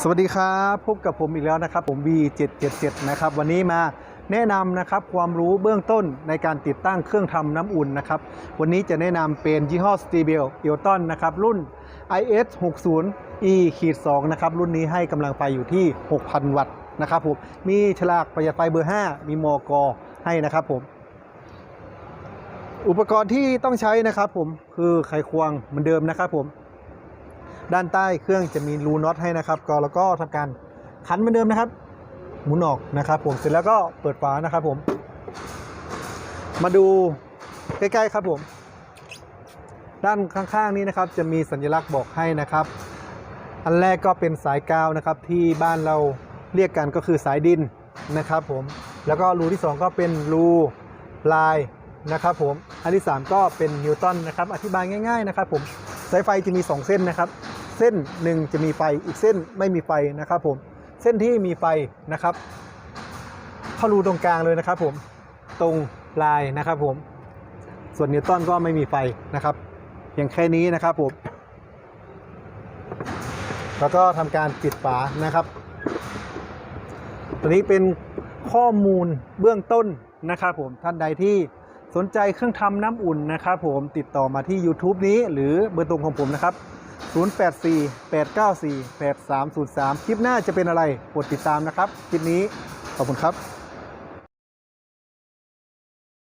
สวัสดีครับพบกับผมอีกแล้วนะครับ ผม V777 นะครับวันนี้มาแนะนำนะครับความรู้เบื้องต้นในการติดตั้งเครื่องทำน้ำอุ่นนะครับวันนี้จะแนะนำเป็นยี่ห้อ s t e b e l e l t o n นะครับรุ่น IS 60 E ขีด2นะครับรุ่นนี้ให้กำลังไฟอยู่ที่ 6,000 วัตต์นะครับผมมีฉลากประหยัดไฟเบอร์ 5 มีมอกอให้นะครับผมอุปกรณ์ที่ต้องใช้นะครับผมคือไขควงเหมือนเดิมนะครับผม ด้านใต้เครื่องจะมีรูน็อตให้นะครับ ก็แล้วก็ทำการขันเหมือนเดิมนะครับ หมุนออกนะครับ ผมเสร็จแล้วก็เปิดฝานะครับ ผม มาดูใกล้ๆครับผม ด้านข้างๆนี้นะครับ จะมีสัญลักษณ์บอกให้นะครับ อันแรกก็เป็นสายกาวนะครับ ที่บ้านเราเรียกกันก็คือสายดินนะครับ ผม แล้วก็รูที่สองก็เป็นรูลายนะครับผม อันที่สามก็เป็นนิวตันนะครับ อธิบายง่าย ๆ นะครับผม สายไฟจะมี 2 เส้นนะครับ เส้นหนึ่งจะมีไฟอีกเส้นไม่มีไฟนะครับผมเส้นที่มีไฟนะครับเข้ารูตรงกลางเลยนะครับผมตรงลายนะครับผมส่วนนิวตันก็ไม่มีไฟนะครับเพียงแค่นี้นะครับผมแล้วก็ทำการปิดฝานะครับตัวนี้เป็นข้อมูลเบื้องต้นนะครับผมท่านใดที่สนใจเครื่องทำน้ำอุ่นนะครับผมติดต่อมาที่ YouTube นี้หรือเบอร์ตรงของผมนะครับ 084 894 8303 คลิปหน้าจะเป็นอะไรกดติดตามนะครับ คลิปนี้ขอบคุณครับ